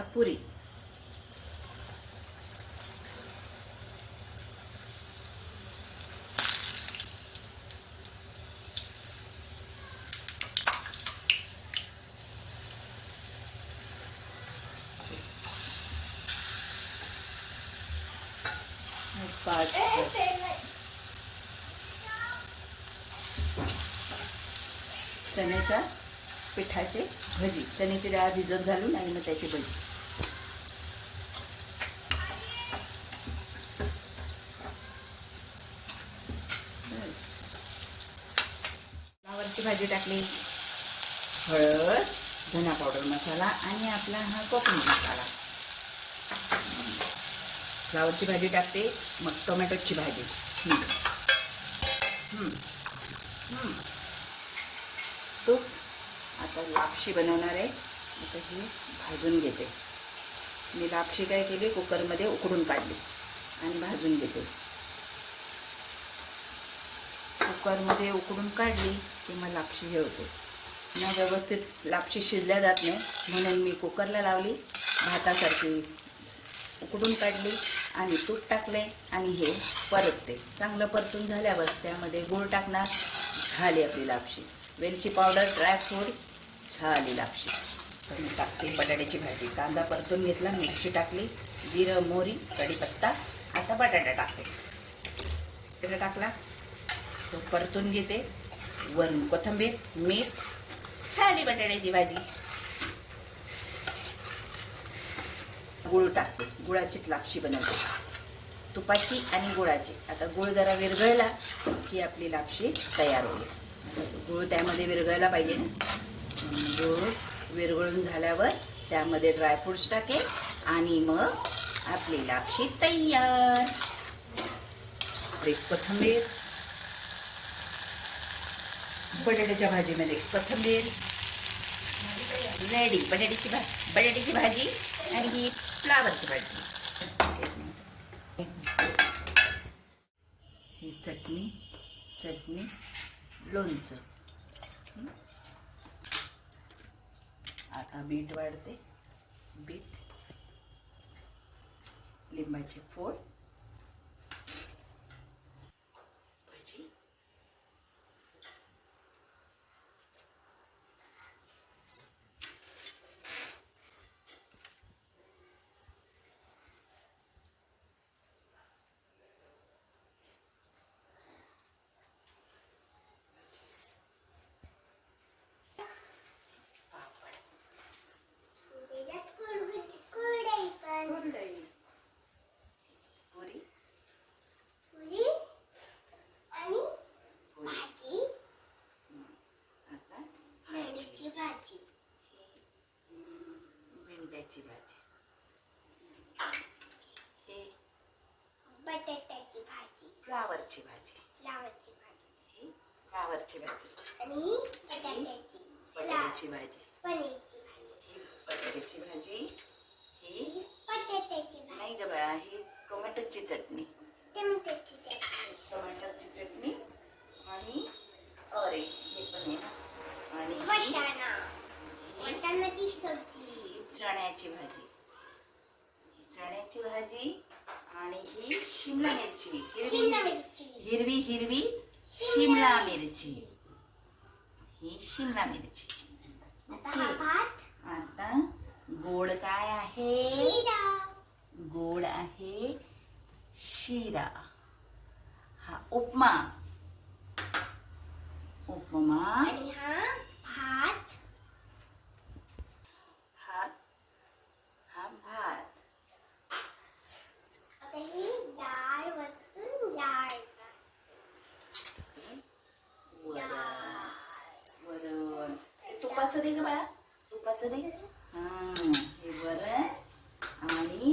आता पुरी. पाच चण्याच्या पिठाचे भजी. चण्याची डाळ भिजत घालून आणि मग त्याची भजी. मिरची भाजी टाकली. हळद धना पावडर मसाला आणि आपला हा कोकणी मसाला. फ्लावरची भाजी टाकते मग टोमॅटोची भाजी. तूप आता लापशी बनवणार आहे. आता ही भाजून घेते. मी लापशी काय केली? कुकरमध्ये उकडून काढली आणि भाजून घेते. कुकरमध्ये उकडून काढली की मग लापशी हे होते ना व्यवस्थित लापशी शिजल्या जात नाही म्हणून मी कुकरला लावली भातासारखी उकडून काढली आणि तूप टाकले आणि हे परतते. चांगलं परतून झाल्यावर त्यामध्ये गूळ टाकणार झाली आपली लापशी. वेलची पावडर ड्रायफ्रूट झाली लापशी. तर मी टाकते बटाट्याची भाजी. कांदा परतून घेतला मिरची टाकली जिरं मोहरी कढीपत्ता आता बटाटा टाकते. बटाटा टाकला? तो परतून घेते. वरून कोथिंबीर मीठ झाली बटाट्याची भाजी. गुळ टाकते. गुळाचीच लापशी बनवते. तुपाची आणि गुळाची. आता गुळ जरा विरघळला की आपली लापशी तयार होईल. गुळ त्यामध्ये विरघळला पाहिजे ना? गुळ विरघळून झाल्यावर त्यामध्ये ड्रायफ्रुट्स टाकेल आणि मग आपली लापशी तयार. कोथंबीर कोथिंबीर बटाट्याच्या भाजीमध्ये. कोथिंबीर रेडी बटाट्याची भाजी बटाट्याची भाजी आणि ही फ्लावरची भाजी. एक ही चटणी चटणी लोणचं. आता बीट वाढते. बीट लिंबाची फोड भजी पापड कुरडई पुरी पुरी आता भाजी भेंड्याची भाजी. हे बटाट्याची भाजी. फ्लावरची भाजी. फ्लावरची भाजी. ही फ्लावरची भाजी. आणि बटाट्याची बटाट्याची भाजी. पनीरची भाजी. ही बटाट्याची भाजी. ही बटाट्याची भाजी. नाही ग बाळा ही टोमॅटोची चटणी. टमाट्याची चटणी. टोमॅटोची चटणी आणि अरे हे पण आहे ना. आणि वाटाणा. वाटाणाची सब्जी. चण्याची भाजी. ही चण्याची भाजी आणि ही शिमला मिरची. हिरवी हिरवी हिरवी शिमला मिरची. ही शिमला मिरची. आता गोड काय आहे? गोड आहे शिरा. हा उपमा. उपमा. हा भात हा हा भात आता ही डाळ वरतून डाळ वरण वरण हे तुपाचं दे ग बाळा. तुपाचं दे. हा वरण आणि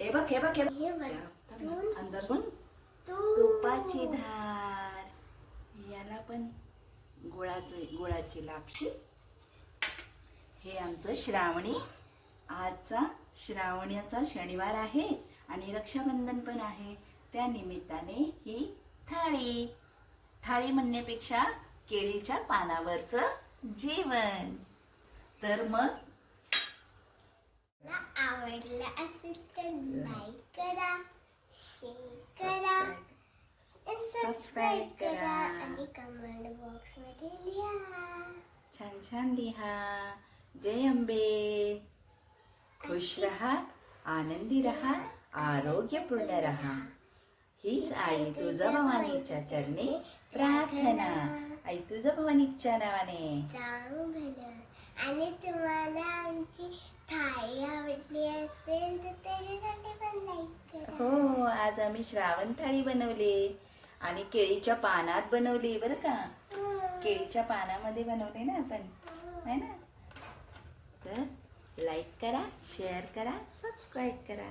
हे बघ हे बघ हे बघ. अंदर तुपाची धार. याला पण गुळाचं गुळाची लापशी. हे आमचं श्रावणी. आजचा श्रावण्याचा शनिवार आहे आणि रक्षाबंधन पण आहे. त्या निमित्ताने ही थाळी. थाळी म्हणण्यापेक्षा केळीच्या पानावरचं जेवण. तर मग? आवडलं असेल तर लाईक करा शेअर करा सबस्क्राईब करा आणि कमेंट बॉक्समध्ये लिहा. छान छान लिहा. जय अंबे खुश रहा आनंदी रहा आरोग्यपूर्ण रहा. हीच आई तुझं भवानीच्या चरणी प्रार्थना. आई तुझं भवानीच्या नावाने. चांग भलं आणि तुम्हाला आमची थाळी आवडली असेल तर त्याच्यासाठी पण लाईक करा. हो आज आम्ही श्रावण थाळी बनवली. आणि केळीच्या पानात बनवली बरं का? केळीच्या पानामध्ये बनवले ना आपण है ना? तर लाईक करा शेअर करा सबस्क्राईब करा.